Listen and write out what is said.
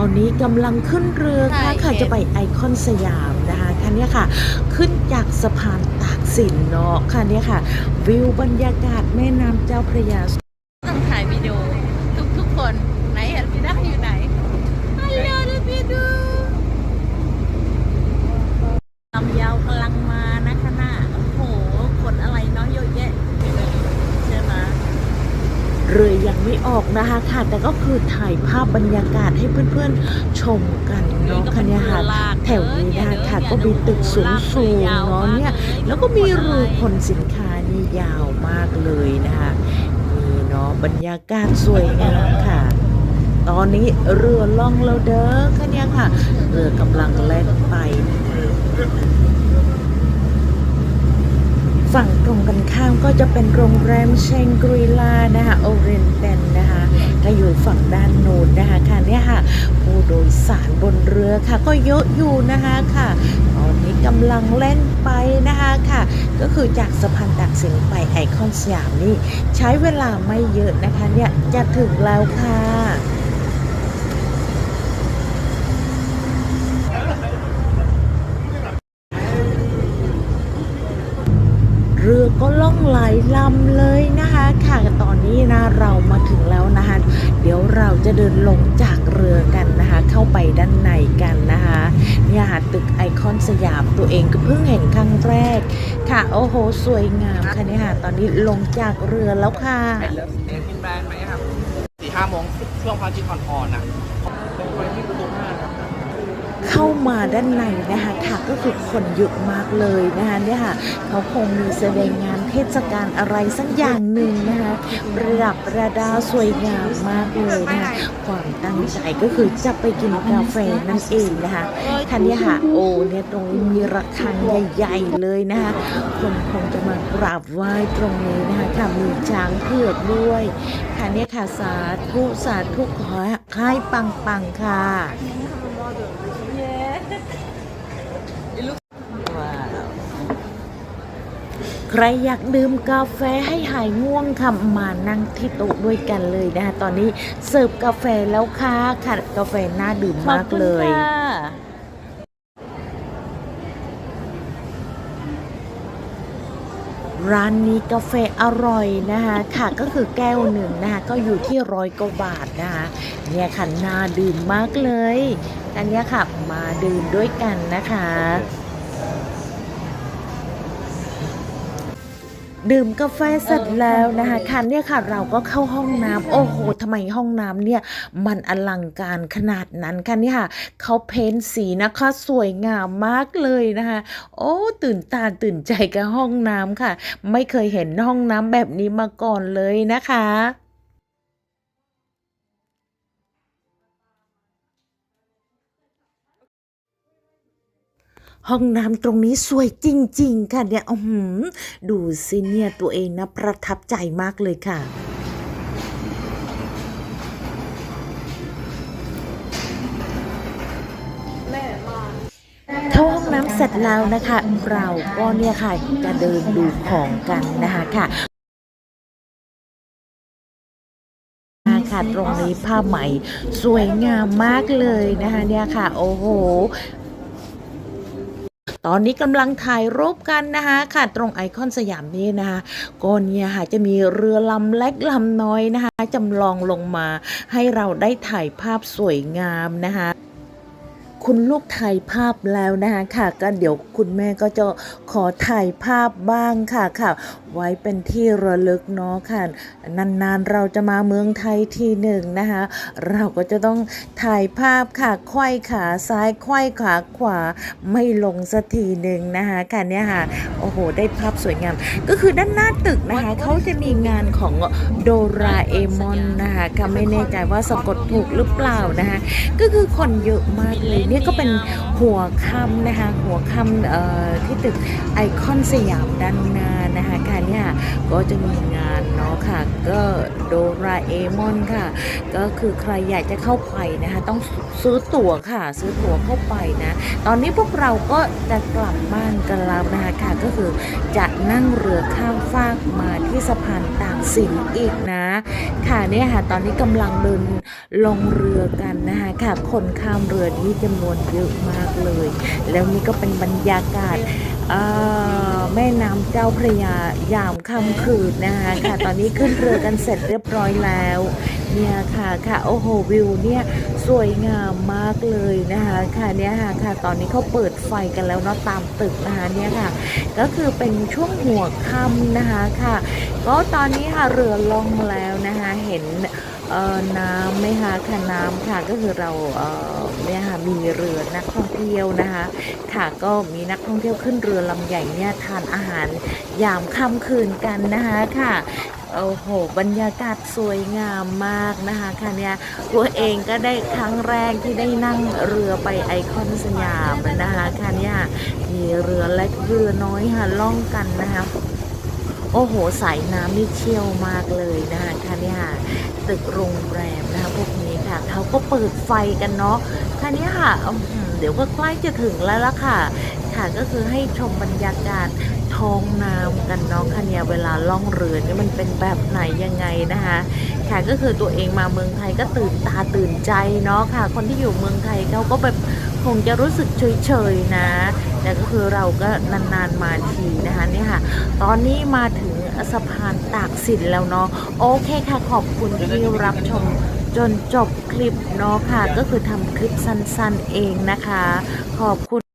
อนนี้กำลังขึ้นเรือค่ะใช่ค่ะเห็นจะไปไอคอนสยามนะคะคันนี้ค่ะ ขึ้นจากสะพานตากสินเนาะคันนี้ค่ะ วิวบรรยากาศแม่น้ำเจ้าพระยา ต้องถ่ายวิดีโอทุกทุกๆคนไหนเห็นพี่ด้าอยู่ไหนฮัลโหลเดพี่ดูลำยาวกำลังมานะข้างหน้าโอ้โหคนอะไรเนาะเยอะแยะใช่ไหม เรือยังไม่ออกนะคะค่ะแต่ก็คือถ่ายภาพบรรยากาศให้เพื่อนๆชมกันเนาะคันนี้ค่ะแถวนี้นะคะค่ะก็มีตึกสูงสูงๆเนาะเนี่ยแล้วก็มีรูขนสินค้านี่ยาวมากเลยนะคะนี่เนาะบรรยากาศสวยงามค่ะ ตอนนี้เรือล่องแล้วเด้อค่ะเนี่ยค่ะเรือกำลังแล่นไป ฝั่งตรง ก็จะเป็นโรงแรมเชงกรีลานะคะโอเรนเตนนะคะก็อยู่ฝั่งด้านโน้นนะคะค่ะเนี่ยค่ะ ผู้โดยสารบนเรือค่ะ ก็เยอะอยู่นะคะค่ะ ตอนนี้กำลังเล่นไปนะคะค่ะ ก็คือจากสะพานตากสินไปไอคอนสยามนี่ ใช้เวลาไม่เยอะนะคะเนี่ยจะถึงแล้วค่ะ ล่องไหลลำเลยนะคะค่ะตอนนี้นะเรามาถึงแล้วนะคะ เดี๋ยวเราจะเดินลงจากเรือกันนะคะ เข้าไปด้านในกันนะคะเนี่ยค่ะตึกไอคอนสยามตัวเองก็เพิ่งเห็นครั้งแรก ค่ะโอ้โห สวยงามค่ะเนี่ยค่ะ ตอนนี้ลงจากเรือแล้วค่ะเลิฟเนสกินแบรนด์ไหมครับสี่ห้าโมงช่วงพระอาทิตย์อ่อนๆนะลงไปที่ประตูห้าครับเข้ามาด้านในนะคะค่ะก็คือคนเยอะมากเลยนะคะเนี่ยค่ะเขาคงมีแสดงงาน เทศกาลอะไรสักอย่างหนึ่งนะคะประดับประดาสวยงามมากเลยนะคะความตั้งใจก็คือจะไปกินกาแฟนั่นเองนะคะคันนี้ค่ะโอเนี่ยตรงนี้มีระฆังใหญ่ๆเลยนะคะคนคงจะมากราบไหว้ตรงนี้นะคะค่ะมีช้างเผือกด้วยค่ะเนี่ยค่ะสาธุสาธุขอให้ปังๆค่ะ ว้าว ใครอยากดื่มกาแฟให้หายง่วงค่ะมานั่งที่โต๊ะด้วยกันเลยนะคะตอนนี้เสิร์ฟกาแฟแล้วค่ะค่ะกาแฟน่าดื่มมากเลยร้านนี้กาแฟอร่อยนะคะค่ะก็คือแก้วหนึ่งนะคะก็อยู่ที่ร้อยกว่าบาทนะคะเนี่ยค่ะน่าดื่มมากเลยอันเนี้ยค่ะมาดื่มด้วยกันนะคะ ดื่มกาแฟเสร็จแล้วนะคะค่ะเนี่ยค่ะเราก็เข้าห้องน้ำโอ้โหทำไมห้องน้ำเนี่ยมันอลังการขนาดนั้นค่ะเนี่ยค่ะเขาเพ้นท์สีนะคะสวยงามมากเลยนะคะโอ้ตื่นตาตื่นใจกับห้องน้ำค่ะ ไม่เคยเห็นห้องน้ำแบบนี้มาก่อนเลยนะคะ ห้องน้ำตรงนี้สวยจริง ๆ ค่ะเนี่ยอือหือดูสิเนี่ยตัวเองนะประทับใจมากเลยค่ะเข้าห้องน้ำเสร็จแล้วนะคะ เราก็เนี่ยค่ะจะเดินดูของกันนะคะค่ะค่ะตรงนี้ผ้าไหมสวยงามมากเลยนะคะเนี่ยค่ะ โอ้โห ตอนนี้กำลังถ่ายรูปกันนะคะค่ะตรงไอคอนสยามนี้นะคะก็เนี่ยค่ะจะมีเรือลำเล็กลำน้อยนะคะจำลองลงมาให้เราได้ถ่ายภาพสวยงามนะคะคุณลูกถ่ายภาพแล้วนะคะค่ะก็เดี๋ยวคุณแม่ก็จะขอถ่ายภาพบ้างค่ะค่ะ ไว้เป็นที่ระลึกเนาะค่ะ นานๆเราจะมาเมืองไทยทีหนึ่งนะคะ เราก็จะต้องถ่ายภาพค่ะไขว้ขาซ้ายไขว้ขาขวาไม่ลงสักทีหนึ่งนะคะค่ะเนี่ยค่ะโอ้โห ได้ภาพสวยงาม ก็คือด้านหน้าตึกนะคะเขาจะมีงานของโดราเอมอนนะคะค่ะไม่แน่ใจว่าสะกดถูกหรือเปล่านะคะก็คือคนเยอะมากเลยเนี่ยก็เป็นหัวค่ำนะคะหัวค่ำที่ตึกไอคอนสยามด้านหน้านะคะค่ะเนี่ยก็จะมีงานเนาะค่ะ ก็โดราเอมอนค่ะ ก็คือใครอยากจะเข้าไปนะคะ ต้องซื้อตั๋วค่ะ ซื้อตั๋วเข้าไปนะ ตอนนี้พวกเราก็จะกลับบ้านกันแล้วนะคะค่ะก็คือจะนั่งเรือข้ามฟากมาที่สะพานตากสินอีกนะ ค่ะเนี่ยค่ะตอนนี้กำลังเดินลงเรือกันนะคะค่ะคนข้ามเรือนี่จำนวนเยอะมากเลย แล้วนี่ก็เป็นบรรยากาศ แม่น้ำเจ้าพระยายามค่ำคืนนะคะค่ะ ตอนนี้ขึ้นเรือกันเสร็จเรียบร้อยแล้ว เนี่ยค่ะค่ะโอ้โหวิวเนี่ยสวยงามมากเลยนะคะค่ะเนี่ยค่ะค่ะ ตอนนี้เขาเปิดไฟกันแล้วเนาะตามตึกนะคะเนี่ยค่ะ ก็คือเป็นช่วงหัวค่ำนะคะค่ะ ก็ตอนนี้ค่ะเรือลงแล้วนะคะเห็น น้ำไหมคะค่ะน้ำค่ะก็คือเราเอ่อเนี่ยค่ะมีเรือนักท่องเที่ยวนะคะค่ะก็มีนักท่องเที่ยวขึ้นเรือลำใหญ่เนี่ยทานอาหารยามค่ำคืนกันนะคะค่ะโอ้โห บรรยากาศสวยงามมากนะคะค่ะเนี่ยตัวเองก็ได้ครั้งแรกที่ได้นั่งเรือไปไอคอนสยามนะคะค่ะเนี่ยมีเรือเล็กเรือน้อยค่ะล่องกันนะคะโอ้โห สายน้ำนี่เชี่ยวมากเลยนะคะค่ะเนี่ยค่ะ ตึกโรงแรมนะคะพวกนี้ค่ะเขาก็เปิดไฟกันเนาะค่ะเนี่ยค่ะเดี๋ยวก็ใกล้จะถึงแล้วละค่ะ ค่ะก็คือให้ชมบรรยากาศท้องน้ำกันเนาะค่ะเนี่ยเวลาล่องเรือนี่มันเป็นแบบไหนยังไงนะคะค่ะก็คือตัวเองมาเมืองไทยก็ตื่นตาตื่นใจเนาะค่ะ คนที่อยู่เมืองไทยเขาก็แบบคงจะรู้สึกเฉยๆนะแต่ก็คือเราก็นานๆมาทีนะคะนี่ค่ะ ตอนนี้มาถึง สะพานตากสินแล้วเนาะโอเคค่ะขอบคุณที่รับชมจนจบคลิปเนาะค่ะ ก็คือทำคลิปสั้นๆเองนะคะ ขอบคุณ